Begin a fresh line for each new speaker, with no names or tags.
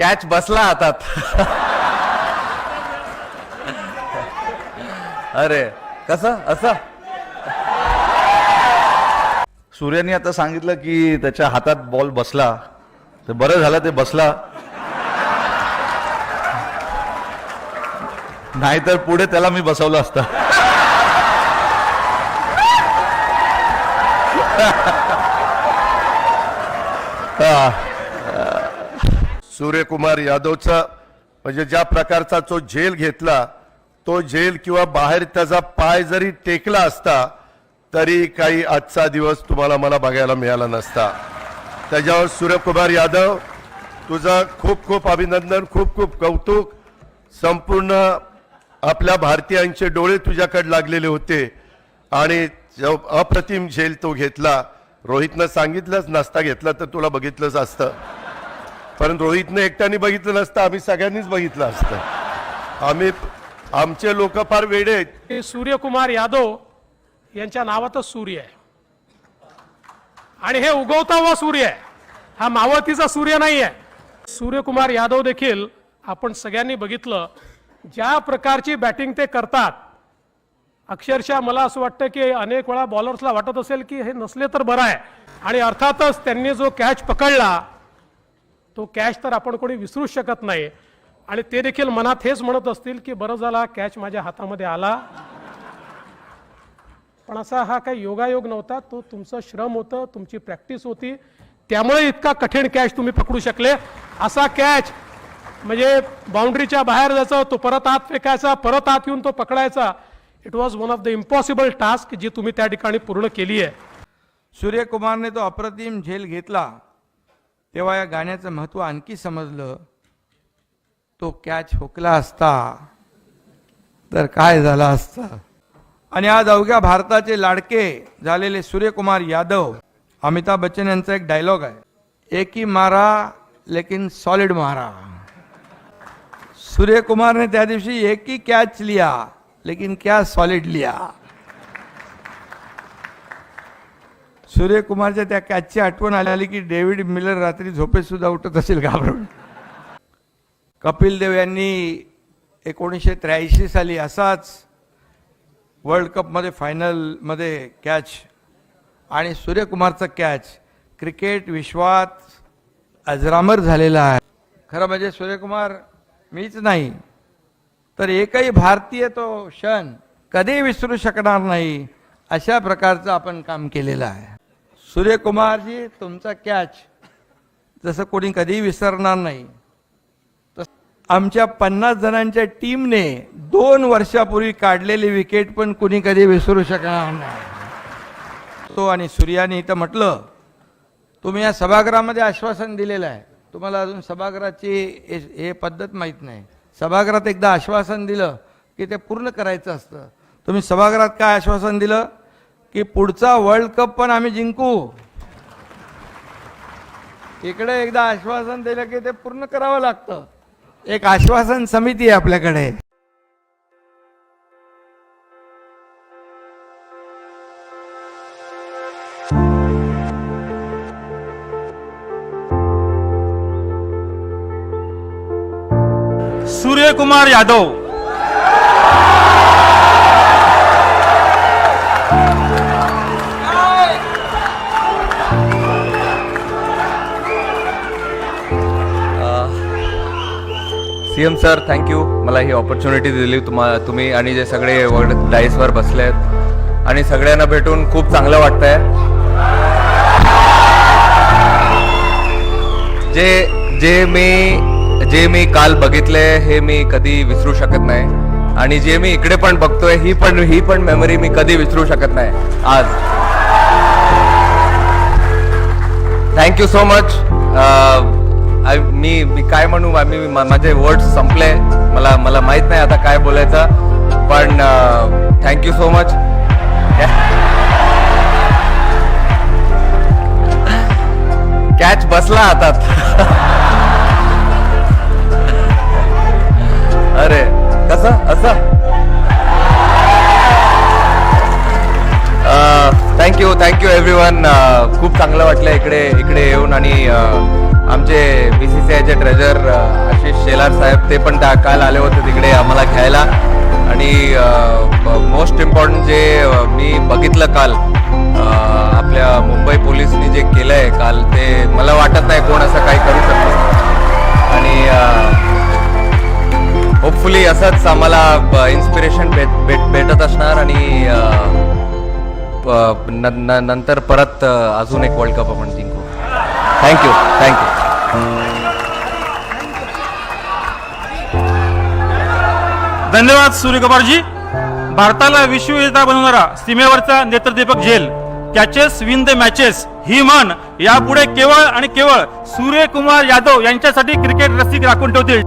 Catch बसला हातात. अरे कसं? असं?
सूर्याने आता सांगितलं की त्याच्या हातात बॉल बसला. तर बरं झालं ते बसला. नाहीतर पुढे त्याला मी बसवलं असतं.
सूर्यकुमार यादवचा म्हणजे ज्या प्रकारचा तो झेल घेतला तो झेल किंवा बाहेर त्याचा पाय जरी टेकला असता तरी काही आजचा दिवस तुम्हाला मला बघायला मिळाला नसता. त्याच्यावर सूर्यकुमार यादव तुझं खूप खूप अभिनंदन खूप खूप कौतुक. संपूर्ण आपल्या भारतीयांचे डोळे तुझ्याकडे लागलेले होते आणि अप्रतिम झेल तो घेतला. रोहितनं सांगितलंच नसता घेतला तर तुला बघितलंच असतं. पण रोहितने एकट्याने बघितलं नसतं आम्ही सगळ्यांनीच बघितलं असतं. आम्ही आमचे लोक फार वेडे आहेत.
हे सूर्यकुमार यादव यांच्या नावातच सूर्य आहे. आणि हे उगवता व सूर्य आहे. हा मावतीचा सूर्य नाही आहे सूर्यकुमार यादव देखील आपण सगळ्यांनी बघितलं ज्या प्रकारची बॅटिंग ते करतात. अक्षरशः मला असं वाटतं की अनेक वेळा बॉलर्सला वाटत असेल की हे नसले तर बरं आहे. आणि अर्थातच त्यांनी जो कॅच पकडला तो कॅश तर आपण कोणी विसरूच शकत नाही. आणि ते देखील मनात हेच म्हणत असतील की बरं झाला कॅच माझ्या हातामध्ये आला. पण असा हा काही योगायोग नव्हता. तो तुमचं श्रम होतं तुमची प्रॅक्टिस होती. त्यामुळे इतका कठीण कॅच तुम्ही पकडू शकले. असा कॅच म्हणजे बाउंड्रीच्या बाहेर जायचं तो परत आत फेकायचा परत आत येऊन तो पकडायचा. It was one of the impossible task जी तुम्ही त्या ठिकाणी पूर्ण केली आहे
सूर्यकुमारने तो अप्रतिम झेल घेतला. तेव्हा या गाण्याचं महत्त्व आणखी समजलं तो कॅच हुकला असता. तर काय झालं असतं? आणि आज अवघ्या भारताचे लाडके झालेले सूर्यकुमार यादव अमिताभ बच्चन यांचा एक डायलॉग आहे. एकी मारा लेकिन सॉलिड मारा. सूर्यकुमारने त्या दिवशी एकी कॅच लिया लेकिन क्या सॉलिड लिया? सूर्यकुमारच्या त्या कॅचची आठवण आली की डेव्हिड मिलर रात्री झोपेतसुद्धा उठत असेल घाबरून. कपिल देव यांनी एकोणीसशे त्र्याऐंशी साली असाच वर्ल्ड कपमध्ये फायनलमध्ये कॅच आणि सूर्यकुमारचा कॅच क्रिकेट विश्वात अजरामर झालेला आहे. खरं म्हणजे सूर्यकुमार मीच नाही तर एकही भारतीय तो क्षण कधी विसरू शकणार नाही अशा प्रकारचं आपण काम केलेलं आहे. सूर्यकुमारजी तुमचा कॅच जसं कोणी कधीही विसरणार नाही. तस आमच्या पन्नास जणांच्या टीमने दोन वर्षापूर्वी काढलेली विकेट पण कुणी कधी विसरू शकणार नाही. तो आणि सूर्याने इथं म्हटलं तुम्ही या सभागृहामध्ये आश्वासन दिलेलं आहे. तुम्हाला अजून सभागृहाची हे पद्धत माहीत नाही. सभागृहात एकदा आश्वासन दिलं की ते पूर्ण करायचं असतं. तुम्ही सभागृहात काय आश्वासन दिलं? की पुढचा वर्ल्ड कप पण आम्ही जिंकू. इकडे एकदा आश्वासन दिलं की ते पूर्ण करावं लागतं. एक आश्वासन समिती आहे आपल्याकडे.
Suryakumar Yadav.
C M sir thank you मला ही ऑपॉर्च्युनिटी दिली तुम्हा तुम्ही आणि जे सगळे वर्ल्ड डाईसवर बसले आहेत. आणि सगळ्यांना भेटून खूप चांगलं वाटतंय. जे जे मी जे मी काल बघितले हे मी कधी विसरू शकत नाही. आणि जे मी इकडे पण बघतोय ही पण ही पण मेमरी मी कधी विसरू शकत नाही. आज. थँक्यू सो मच मी मी काय म्हणू? मी माझे वर्ड्स संपले. मला मला माहीत नाही आता काय बोलायचं. पण थँक्यू सो मच कॅच बसला हातात अरे कसं? असं? थँक्यू थँक्यू एव्हरी वन खूप चांगलं वाटलं इकडे इकडे येऊन आणि आमचे बी सी सी आयचे ट्रेजर आशिष शेलार साहेब ते पण त्या काल आले होते तिकडे आम्हाला घ्यायला. आणि मोस्ट इम्पॉर्टंट जे मी बघितलं काल आपल्या मुंबई पोलिसनी जे केलं आहे काल ते मला वाटत नाही कोण असं काही करू शकतो. आणि होपफुली असंच आम्हाला इन्स्पिरेशन भेट भेट भेटत असणार आणि प- न- नंतर परत अजून एक वर्ल्ड कप आपण जिंकू. थँक्यू थँक्यू
धन्यवाद सूर्यकुमारजी भारताला विश्वविजेता बनवणारा सीमेवरचा नेत्रदीपक झेल. कॅचेस विन द मॅचेस ही म्हण यापुढे केवळ आणि केवळ सूर्यकुमार यादव यांच्यासाठी क्रिकेट रसिक राखून ठेवतील.